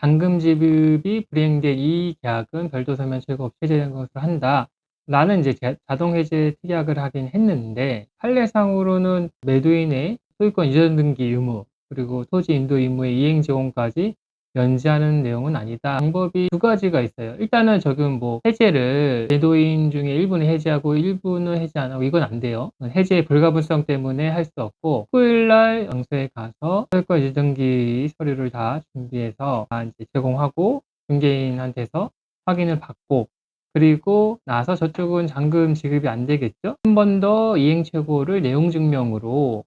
잔금 지급이 불이행된 이 계약은 별도 서면 최고 해제된 것으로 한다. 라는 이제 자- 자동 해제 특약을 하긴 했는데 판례상으로는 매도인의 소유권 이전 등기 의무 그리고 토지 인도 의무의 이행 제공까지 연지하는 내용은 아니다. 방법이 두 가지가 있어요. 일단은 지금 뭐 해제를 매도인 중에 일부는 해제하고 일부는 해제 안 하고 이건 안 돼요. 해제의 불가분성 때문에 할 수 없고 토요일 날 영세에 가서 소유권 이전 등기 서류를 다 준비해서 다 이제 제공하고 중개인한테서 확인을 받고 그리고 나서 저쪽은 잔금 지급이 안 되겠죠? 한 번 더 이행 최고를 내용 증명으로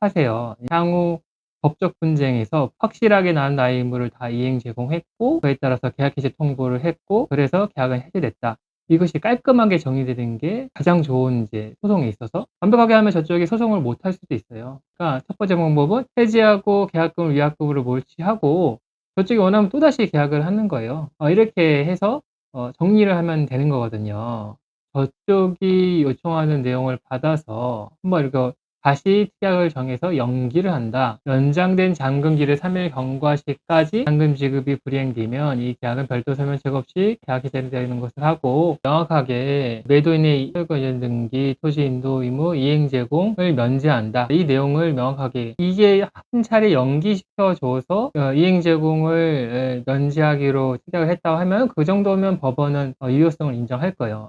하세요. 향후 법적 분쟁에서 확실하게 나의 의무를 다 이행 제공했고 그에 따라서 계약 해제 통보를 했고 그래서 계약은 해제됐다. 이것이 깔끔하게 정의되는 게 가장 좋은 이제 소송에 있어서 완벽하게 하면 저쪽이 소송을 못 할 수도 있어요. 그러니까 첫 번째 방법은 해지하고 계약금을 위약금으로 몰치하고 저쪽이 원하면 또다시 계약을 하는 거예요. 어, 이렇게 해서 어, 정리를 하면 되는 거거든요. 저쪽이 요청하는 내용을 받아서 한번 이거 다시 특약을 정해서 연기를 한다. 연장된 잔금기를 3일 경과 시까지 잔금 지급이 불이행되면 이 계약은 별도 설명 책 없이 계약 해제되는 것을 하고 명확하게 매도인의 소유권 등기, 토지 인도 의무, 이행 제공을 면제한다. 이 내용을 명확하게 이게 한 차례 연기시켜 줘서 어, 이행 제공을 에, 면제하기로 특약을 했다고 하면 그 정도면 법원은 어, 유효성을 인정할 거예요.